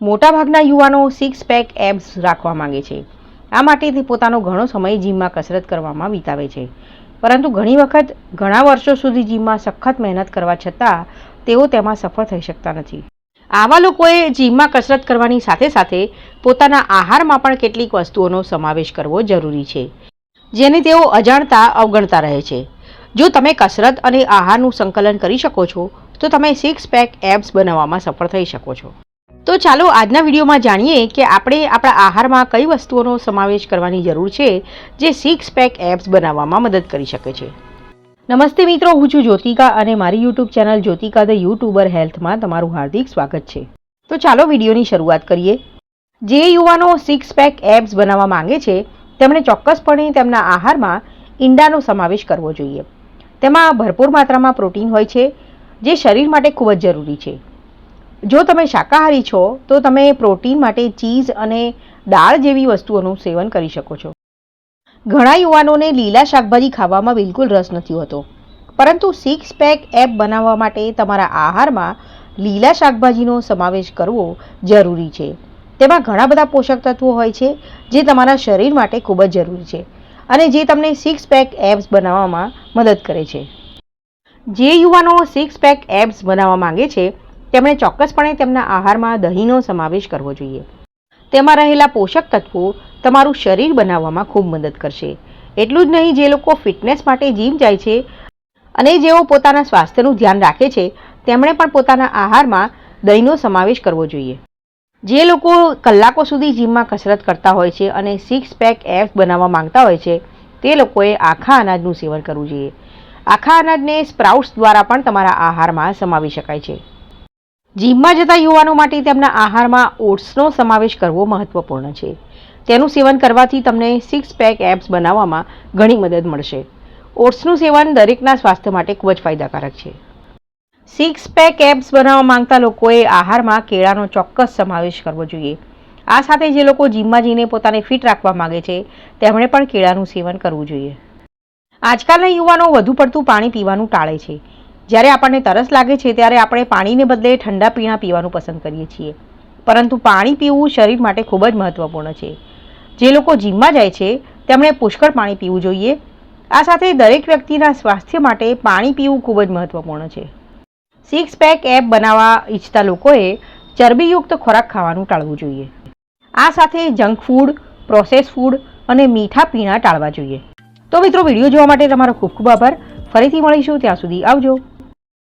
મોટાભાગના યુવાનો six pack apps રાખવા માંગે છે. આ માટે તે પોતાનો ઘણો સમય જીમમાં કસરત કરવામાં વિતાવે છે. પરંતુ ઘણી વખત ઘણા વર્ષો સુધી જીમમાં સખત મહેનત કરવા છતાં તેઓ તેમાં સફળ થઈ શકતા નથી. આવા લોકોએ જીમમાં કસરત કરવાની સાથે સાથે પોતાના આહારમાં પણ કેટલીક વસ્તુઓનો સમાવેશ કરવો જરૂરી છે, જેને તેઓ અજાણતા અવગણતા રહે છે. જો તમે કસરત અને આહારનું સંકલન કરી શકો છો, તો તમે સિક્સ પેક એબ્સ બનાવવામાં સફળ થઈ શકો છો. તો ચાલો આજના વિડીયોમાં જાણીએ કે આપણે આપણા આહારમાં કઈ વસ્તુઓનો સમાવેશ કરવાની જરૂર છે, જે સિક્સ પેક એપ્સ બનાવવામાં મદદ કરી શકે છે. નમસ્તે મિત્રો, હું છું જ્યોતિકા અને મારી YouTube channel Jyotika the YouTuber હેલ્થમાં તમારું હાર્દિક સ્વાગત છે. તો ચાલો વિડીયોની શરૂઆત કરીએ. જે યુવાનો સિક્સ પેક એપ્સ બનાવવા માંગે છે, તેમણે ચોક્કસપણે તેમના આહારમાં ઈંડાનો સમાવેશ કરવો જોઈએ. તેમાં ભરપૂર માત્રામાં પ્રોટીન હોય છે, જે શરીર માટે ખૂબ જ જરૂરી છે. જો તમે શાકાહારી છો, તો તમે પ્રોટીન માટે ચીઝ અને દાળ જેવી વસ્તુઓનું સેવન કરી શકો છો. ઘણા યુવાનોને લીલા શાકભાજી ખાવામાં બિલકુલ રસ નથી હોતો. પરંતુ સિક્સ પેક એપ બનાવવા માટે તમારા આહારમાં લીલા શાકભાજીનો સમાવેશ કરવો જરૂરી છે. તેમાં ઘણા બધા પોષક તત્વો હોય છે, જે તમારા શરીર માટે ખૂબ જ જરૂરી છે અને જે તમને સિક્સ પેક એપ્સ બનાવવામાં મદદ કરે છે. જે યુવાનો સિક્સ પેક એબ્સ બનાવવા માંગે છે તેમણે ચોક્કસપણે તેમના આહારમાં દહીંનો સમાવેશ કરવો જોઈએ. તેમાં રહેલા પોષક તત્વો તમારું શરીર બનાવવામાં ખૂબ મદદ કરશે. એટલું જ નહીં, જે લોકો ફિટનેસ માટે જીમ જાય છે અને જેઓ પોતાના સ્વાસ્થ્યનું ધ્યાન રાખે છે, તેમણે પણ પોતાના આહારમાં દહીંનો સમાવેશ કરવો જોઈએ. જે લોકો કલાકો સુધી જીમમાં કસરત કરતા હોય છે અને સિક્સ પેક એપ્સ બનાવવા માંગતા હોય છે, તે લોકોએ આખા અનાજનું સેવન કરવું જોઈએ. આખા અનાજને સ્પ્રાઉટ્સ દ્વારા પણ તમારા આહારમાં સમાવી શકાય છે. જીમમાં જતા યુવાનો માટે તેમના આહારમાં ઓટ્સનો સમાવેશ કરવો મહત્વપૂર્ણ છે. તેનું સેવન કરવાથી તમને સિક્સ પેક એપ્સ બનાવવામાં ઘણી મદદ મળશે. ઓટ્સનું સેવન દરેકના સ્વાસ્થ્ય માટે ખૂબ જ ફાયદાકારક છે. સિક્સ પેક એપ્સ બનાવવા માંગતા લોકોએ આહારમાં કેળાનો ચોક્કસ સમાવેશ કરવો જોઈએ. આ સાથે જે લોકો જીમમાં જઈને પોતાને ફિટ રાખવા માંગે છે, તેમણે પણ કેળાનું સેવન કરવું જોઈએ. આજકાલના યુવાનો વધુ પડતું પાણી પીવાનું ટાળે છે. જ્યારે આપણને તરસ લાગે છે ત્યારે આપણે પાણીને બદલે ઠંડા પીણા પીવાનું પસંદ કરીએ છીએ. પરંતુ પાણી પીવું શરીર માટે ખૂબ જ મહત્વપૂર્ણ છે. જે લોકો જીમમાં જાય છે, તેમણે પુષ્કળ પાણી પીવું જોઈએ. આ સાથે દરેક વ્યક્તિના સ્વાસ્થ્ય માટે પાણી પીવું ખૂબ જ મહત્વપૂર્ણ છે. સિક્સ પેક એપ બનાવવા ઈચ્છતા લોકોએ ચરબીયુક્ત ખોરાક ખાવાનું ટાળવું જોઈએ. આ સાથે જંક ફૂડ પ્રોસેસ ફૂડ અને મીઠા પીણા ટાળવા જોઈએ. તો મિત્રો, વીડિયો જોવા માટે તમારો ખૂબ ખૂબ આભાર. ફરીથી મળીશું, ત્યાં સુધી આવજો.